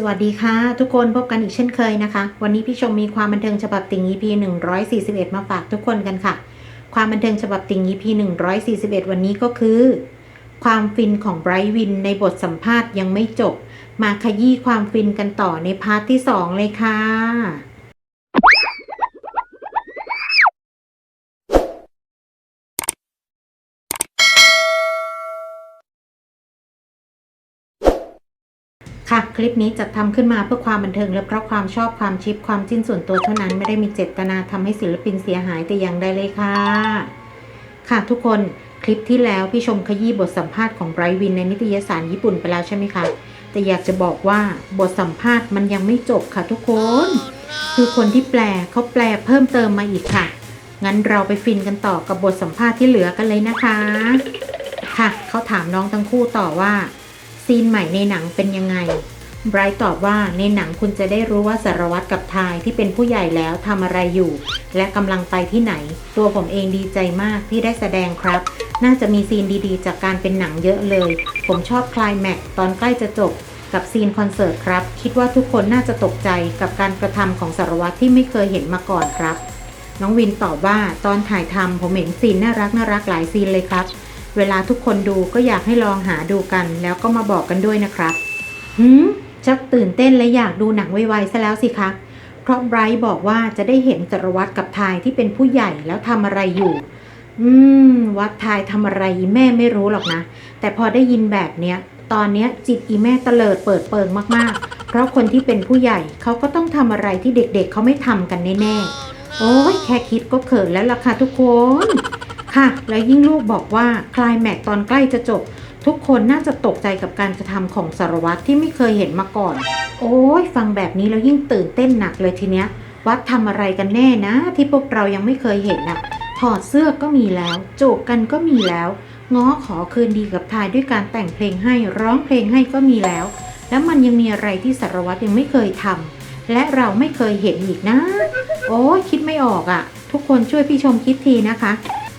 สวัสดีค่ะ ทุกคนพบกันอีกเช่นเคยนะคะ วันนี้พี่ชมมีความบันเทิงฉบับติ่ง EP 141 มาฝากทุกคนกันค่ะ ความบันเทิงฉบับติ่ง EP 141 วันนี้ก็คือ ความฟินของไบรท์วินในบทสัมภาษณ์ยังไม่จบ มาขยี้ความฟินกันต่อในพาร์ทที่ 2 เลยค่ะ ค่ะ คลิปนี้จัดทำขึ้นมาเพื่อความบันเทิงและเพราะความชอบความชิปความจิ้นส่วนตัวเท่านั้นไม่ได้มีเจตนาทำให้ศิลปินเสียหายแต่อย่างใดเลยค่ะ ค่ะทุกคนคลิปที่แล้วพี่ชมขยี้บทสัมภาษณ์ของไบรท์วินในนิตยสารญี่ปุ่นไปแล้วใช่ไหมคะ แต่อยากจะบอกว่าบทสัมภาษณ์มันยังไม่จบค่ะทุกคน คือคนที่แปลเขาแปลเพิ่มเติมมาอีกค่ะ งั้นเราไปฟินกันต่อกับบทสัมภาษณ์ที่เหลือกันเลยนะคะ ค่ะเขาถามน้องทั้งคู่ต่อว่า ซีนใหม่ในหนังเป็นยังไงไบรท์ตอบว่าในหนังคุณจะได้รู้ว่าสารวัตรกับทายที่เป็นผู้ใหญ่แล้วทำอะไรอยู่ และกำลังไปที่ไหน ตัวผมเองดีใจมากที่ได้แสดงครับ น่าจะมีซีนดีๆ จากการเป็นหนังเยอะเลย ผมชอบคลายแม็กซ์ตอนใกล้จะจบ กับซีนคอนเสิร์ตครับ คิดว่าทุกคนน่าจะตกใจกับการกระทำของสารวัตรที่ไม่เคยเห็นมาก่อนครับ น้องวินตอบว่าตอนถ่ายทำผมเห็นซีนน่ารักน่ารักหลายซีนเลยครับ เวลาทุกคนดูก็อยากให้ลองหาดูกัน แล้วก็มาบอกกันด้วยนะครับหืมชักตื่นเต้นและอยากดูหนังไวๆซะแล้วสิคะเพราะไบรท์บอกว่าจะได้เห็นสารวัตรกับทายที่เป็นผู้ใหญ่แล้วทำอะไรอยู่ อืม วัดทายทำอะไรแม่ไม่รู้หรอกนะ แต่พอได้ยินแบบเนี้ย ตอนเนี้ยจิตอีแม่เตลิดเปิดเปิงมากๆ เพราะคนที่เป็นผู้ใหญ่เขาก็ต้องทำอะไรที่เด็กๆเขาไม่ทำกันแน่ๆ โอ้ยแค่คิดก็เขินแล้วล่ะค่ะทุกคน ค่ะ แล้วยิ่งลูกบอกว่าคลายแม็กตอนใกล้จะจบ ทุกคนน่าจะตกใจกับการกระทำของสารวัตรที่ไม่เคยเห็นมาก่อน โอ้ยฟังแบบนี้แล้วยิ่งตื่นเต้นหนักเลยทีเนี้ย วัดทำอะไรกันแน่นะ ที่พวกเรายังไม่เคยเห็นน่ะถอดเสื้อก็มีแล้วจูบกันก็มีแล้วง้อขอคืนดีกับทายด้วยการแต่งเพลงให้ร้องเพลงให้ก็มีแล้ว แล้วมันยังมีอะไรที่สารวัตรยังไม่เคยทำและเราไม่เคยเห็นอีกนะ โอ้คิดไม่ออกอะ่ะ ทุกคนช่วยพี่ชมคิดทีนะคะ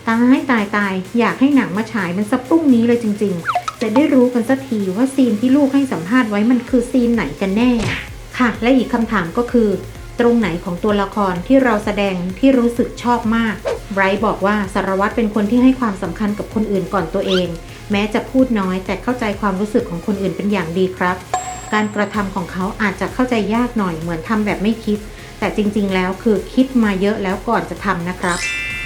ตายตายตาย อยากให้หนังมาฉายมันสักพรุ่งนี้เลยจริง ๆ จะได้รู้กันสักทีว่าซีนที่ลูกให้สัมภาษณ์ไว้มันคือซีนไหนกันแน่ ค่ะ และอีกคำถามก็คือ ตรงไหนของตัวละครที่เราแสดงที่รู้สึกชอบมากไบรท์บอกว่าสารวัตรเป็นคนที่ให้ความสำคัญกับคนอื่นก่อนตัวเอง แม้จะพูดน้อย แต่เข้าใจความรู้สึกของคนอื่นเป็นอย่างดีครับ การกระทำของเขาอาจจะเข้าใจยากหน่อยเหมือนทำแบบไม่คิด แต่จริง ๆ แล้วคือคิดมาเยอะแล้วก่อนจะทำนะครับ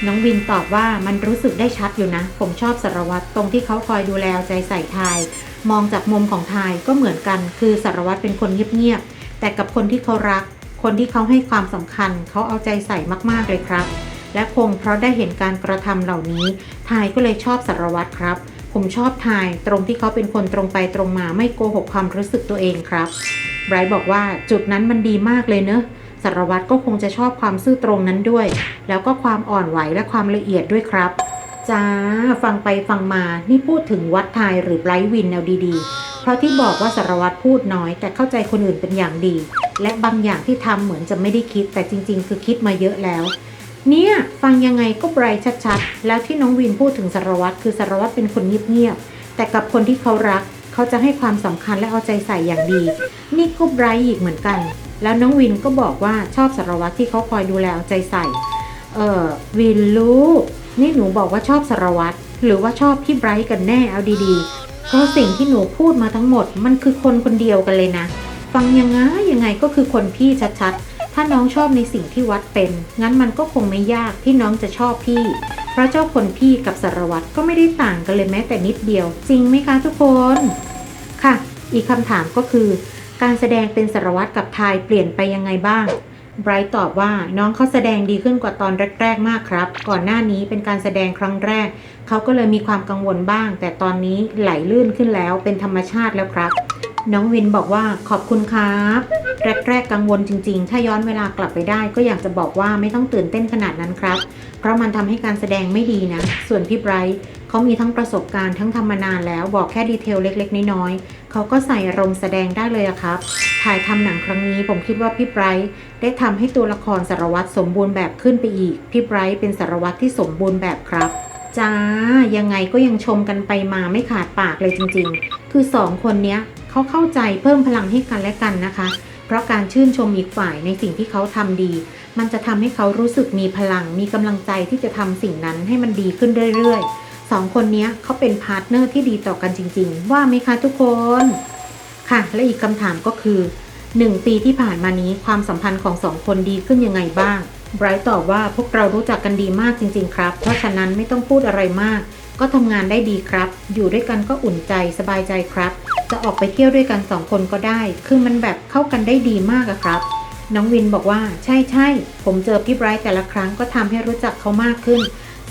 น้องวินตอบว่ามันรู้สึกได้ชัดอยู่นะ ผมชอบสารวัตรตรงที่เขาคอยดูแลใจใส่ทาย มองจากมุมของทายก็เหมือนกัน คือสารวัตรเป็นคนเงียบๆ แต่กับคนที่เขารัก คนที่เขาให้ความสำคัญ เขาเอาใจใส่มากๆเลยครับ และคงเพราะได้เห็นการกระทำเหล่านี้ ทายก็เลยชอบสารวัตรครับ ผมชอบทาย ตรงที่เขาเป็นคนตรงไปตรงมาไม่โกหกความรู้สึกตัวเองครับไบรท์บอกว่าจุดนั้นมันดีมากเลยเนอะ สารวัตรก็คงจะชอบความซื่อตรงนั้นด้วย แล้วก็ความอ่อนไหวและความละเอียดด้วยครับจ้าฟังไปฟังมานี่พูดถึงวัดไทยหรือไบรท์วินแนวดีๆ เพราะที่บอกว่าสารวัตรพูดน้อย แต่เข้าใจคนอื่นเป็นอย่างดี และบางอย่างที่ทำเหมือนจะไม่ได้คิด แต่จริง ๆ คือคิดมาเยอะแล้ว เนี่ยฟังยังไงก็ไบรท์ชัดๆ แล้วที่น้องวินพูดถึงสารวัตรคือสารวัตรเป็นคนเงียบๆแต่กับคนที่เขารัก เขาจะให้ความสำคัญและเอาใจใส่อย่างดี นี่ก็ไบรท์อีกเหมือนกัน แล้วน้องวินก็บอกว่าชอบสารวัตรที่เขาคอยดูแลเอาใจใส่ เออวินลูกนี่หนูบอกว่าชอบสารวัตรหรือว่าชอบพี่ไบรท์กันแน่เอาดีๆ เพราะสิ่งที่หนูพูดมาทั้งหมดมันคือคนคนเดียวกันเลยนะ ฟังยังไงยังไงก็คือคนพี่ชัดๆ ถ้าน้องชอบในสิ่งที่วัดเป็น งั้นมันก็คงไม่ยากที่น้องจะชอบพี่ เพราะเจ้าคนพี่กับสารวัตรก็ไม่ได้ต่างกันเลยแม้แต่นิดเดียว จริงไหมคะทุกคน ค่ะ อีกคำถามก็คือ การแสดงเป็นสารวัตรกับทายเปลี่ยนไปยังไงบ้างไบรท์ตอบว่าน้องเขาแสดงดีขึ้นกว่าตอนแรก ๆ มากครับ ก่อนหน้านี้เป็นการแสดงครั้งแรก เขาก็เลยมีความกังวลบ้าง แต่ตอนนี้ไหลลื่นขึ้นแล้วเป็นธรรมชาติแล้วครับ น้องวินบอกว่าขอบคุณครับ แรก ๆ กังวลจริง ๆ ถ้าย้อนเวลากลับไปได้ ก็อยากจะบอกว่าไม่ต้องตื่นเต้นขนาดนั้นครับ เพราะมันทำให้การแสดงไม่ดีนะ ส่วนพี่ไบรท์เขามีทั้งประสบการณ์ทั้งทำมานานแล้วบอกแค่ดีเทลเล็ก ๆ น้อยๆเขาก็ใส่อารมณ์แสดงได้เลยอะครับ ถ่ายทำหนังครั้งนี้ผมคิดว่าพี่ไบรท์ได้ทำให้ตัวละครสารวัตรสมบูรณ์แบบขึ้นไปอีก พี่ไบรท์เป็นสารวัตรที่สมบูรณ์แบบครับจ้ายังไงก็ยังชมกันไปมาไม่ขาดปากเลยจริง ๆ คือสองคนเนี้ย เขาเข้าใจเพิ่มพลังให้กันและกันนะคะ เพราะการชื่นชมอีกฝ่ายในสิ่งที่เขาทำดี มันจะทำให้เขารู้สึกมีพลัง มีกำลังใจที่จะทำสิ่งนั้นให้มันดีขึ้นเรื่อยๆสองคนนี้เขาเป็นพาร์ทเนอร์ที่ดีต่อกันจริง ๆ ว่าไหมคะทุกคน ค่ะ และอีกคำถามก็คือ 1 ปีที่ผ่านมานี้ความสัมพันธ์ของสองคนดีขึ้นยังไงบ้างไบรท์ตอบว่าพวกเรารู้จักกันดีมากจริง ๆ ครับ เพราะฉะนั้นไม่ต้องพูดอะไรมาก ก็ทำงานได้ดีครับ อยู่ด้วยกันก็อุ่นใจสบายใจครับ จะออกไปเที่ยวด้วยกันสองคนก็ได้ คือมันแบบเข้ากันได้ดีมากอะครับ น้องวินบอกว่าใช่ใช่ผมเจอพี่ไบรท์แต่ละครั้งก็ทำให้รู้จักเขามากขึ้น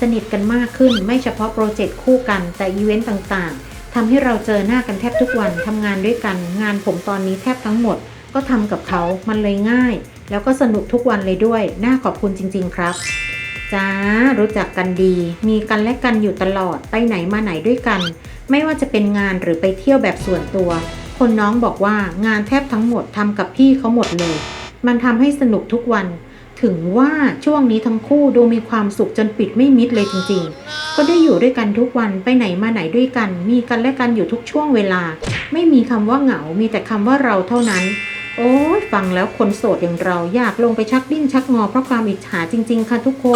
สนิทกันมากขึ้น ไม่เฉพาะโปรเจกต์คู่กันแต่อีเวนต์ต่างๆทำให้เราเจอหน้ากันแทบทุกวันทำงานด้วยกัน งานผมตอนนี้แทบทั้งหมด ก็ทำกับเขามันเลยง่าย แล้วก็สนุกทุกวันเลยด้วย น่าขอบคุณจริง ๆ ครับ จ้า รู้จักกันดี มีกันและกันอยู่ตลอด ไปไหนมาไหนด้วยกัน ไม่ว่าจะเป็นงานหรือไปเที่ยวแบบส่วนตัว คนน้องบอกว่างานแทบทั้งหมดทำกับพี่เขาหมดเลย มันทำให้สนุกทุกวัน ถึงว่าช่วงนี้ทั้งคู่ดูมีความสุขจนปิดไม่มิดเลยจริงๆ ก็ได้อยู่ด้วยกันทุกวัน ไปไหนมาไหนด้วยกัน มีกันและกันอยู่ทุกช่วงเวลา ไม่มีคำว่าเหงา มีแต่คำว่าเราเท่านั้น โอ้ยฟังแล้วคนโสดอย่างเราอยากลงไปชักดิ้นชักงอเพราะความอิจฉาจริง ๆ ค่ะทุกค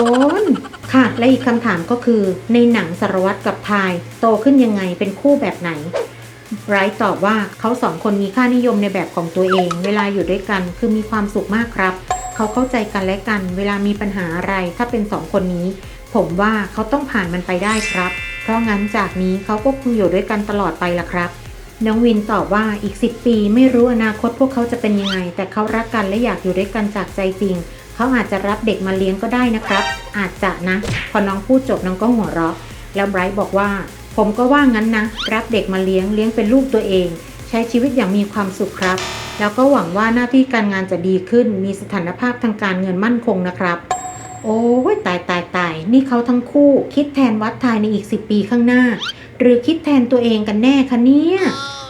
น ค่ะ และอีกคำถามก็คือ ในหนังสารวัตรกับทายโตขึ้นยังไงเป็นคู่แบบไหนไบรท์ตอบว่าเขาสองคนมีค่านิยมในแบบของตัวเอง เวลาอยู่ด้วยกันคือมีความสุขมากครับ เขาเข้าใจกันและกัน เวลามีปัญหาอะไรถ้าเป็นสองคนนี้ ผมว่าเขาต้องผ่านมันไปได้ครับ เพราะงั้นจากนี้เขาก็คงอยู่ด้วยกันตลอดไปละครับ น้องวินตอบว่าอีก 10 ปีไม่รู้อนาคตพวกเขาจะเป็นยังไง แต่เขารักกันและอยากอยู่ด้วยกันจากใจจริง เขาอาจจะรับเด็กมาเลี้ยงก็ได้นะครับ อาจจะนะ พอน้องพูดจบน้องก็หัวเราะ แล้วไบรท์บอกว่า ผมก็ว่างั้นนะ รับเด็กมาเลี้ยงเลี้ยงเป็นลูกตัวเอง ใช้ชีวิตอย่างมีความสุขครับ แล้วก็หวังว่าหน้าที่การงานจะดีขึ้น มีสถานภาพทางการเงินมั่นคงนะครับ โอ้ยตายตายตายนี่เขาทั้งคู่ คิดแทนวัดทายในอีก 10 ปีข้างหน้า หรือคิดแทนตัวเองกันแน่คะเนี่ย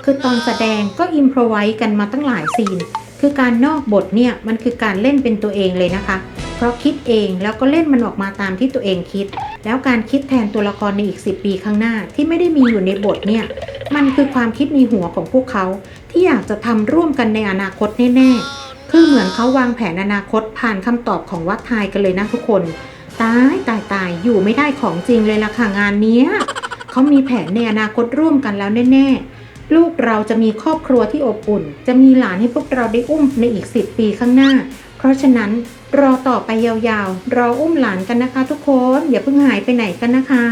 คือตอนแสดงก็อิมพรไว้กันมาตั้งหลายซีน คือการนอกบทเนี่ยมันคือการเล่นเป็นตัวเองเลยนะคะ เพราะคิดเองแล้วก็เล่นมันออกมาตามที่ตัวเองคิด แล้วการคิดแทนตัวละครในอีก 10 ปีข้างหน้าที่ไม่ได้มีอยู่ในบทเนี่ย มันคือความคิดในหัวของพวกเขา ที่อยากจะทำร่วมกันในอนาคตแน่ๆ คือเหมือนเขาวางแผนอนาคตผ่านคำตอบของวัดทายกันเลยนะทุกคน ตายตายตายอยู่ไม่ได้ของจริงเลยล่ะค่ะงานเนี้ย เขามีแผนในอนาคตร่วมกันแล้วแน่ ๆ ลูกเราจะมีครอบครัวที่อบอุ่น จะมีหลานให้พวกเราได้อุ้มในอีก 10 ปีข้างหน้า เพราะฉะนั้นรอต่อไปยาวๆ รออุ้มหลานกันนะคะ ทุกคนอย่าเพิ่งหายไปไหนกันนะคะ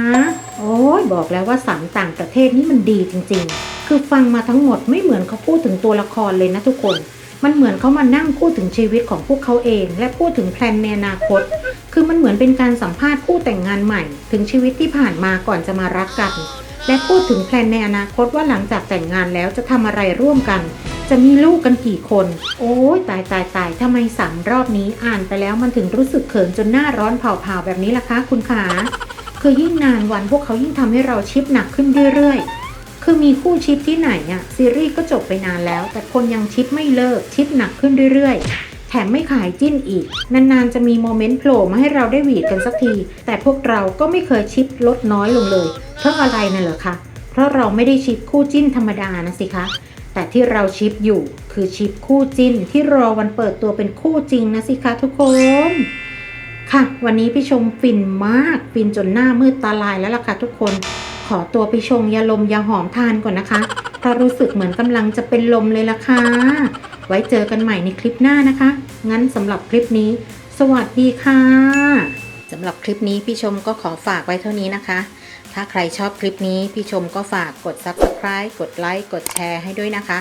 โอ้ยบอกแล้วว่าสังต่างประเทศนี่มันดีจริง ๆ คือฟังมาทั้งหมดไม่เหมือนเขาพูดถึงตัวละครเลยนะทุกคน มันเหมือนเขามานั่งพูดถึงชีวิตของพวกเขาเอง และพูดถึงแพลนในอนาคต คือมันเหมือนเป็นการสัมภาษณ์คู่แต่งงานใหม่ ถึงชีวิตที่ผ่านมาก่อนจะมารักกัน และพูดถึงแพลนในอนาคตว่าหลังจากแต่งงานแล้วจะทำอะไรร่วมกัน จะมีลูกกันกี่คน โอ้ยตายตายตายทำไมสามรอบนี้อ่านไปแล้วมันถึงรู้สึกเขินจนหน้าร้อนเผาๆแบบนี้ล่ะคะ คุณขาคือยิ่งนานวันพวกเขายิ่งทำให้เราชิปหนักขึ้นเรื่อยๆ คือมีคู่ชิปที่ไหนอะซีรีส์ก็จบไปนานแล้ว แต่คนยังชิปไม่เลิกชิปหนักขึ้นเรื่อยๆ แถมไม่ขายจิ้นอีก นานๆ จะมีโมเมนต์โผล่มาให้เราได้หวีดกันสักที แต่พวกเราก็ไม่เคยชิปลดน้อยลงเลย เพราะอะไรน่ะเหรอคะเพราะเราไม่ได้ชิปคู่จิ้นธรรมดานะสิคะแต่ที่เราชิปอยู่คือชิปคู่จิ้นที่รอวันเปิดตัวเป็นคู่จริงนะสิคะทุกคนค่ะ วันนี้พี่ชมฟินมาก ฟินจนหน้ามืดตาลายแล้วล่ะค่ะทุกคน ขอตัวไปชงยาลมยาหอมทานก่อนนะคะเพราะรู้สึกเหมือนกำลังจะเป็นลมเลยล่ะค่ะ ไว้เจอกันใหม่ในคลิปหน้านะคะ งั้นสำหรับคลิปนี้ สวัสดีค่ะสำหรับคลิปนี้พี่ชมก็ขอฝากไว้เท่านี้นะคะ ถ้าใครชอบคลิปนี้พี่ชมก็ฝากกด subscribe กดไลค์กดแชร์ให้ด้วยนะคะ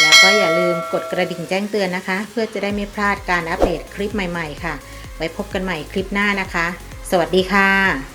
แล้วก็อย่าลืมกดกระดิ่งแจ้งเตือนนะคะ เพื่อจะได้ไม่พลาดการอัปเดตคลิปใหม่ๆ ค่ะ ไว้พบกันใหม่คลิปหน้านะคะ สวัสดีค่ะ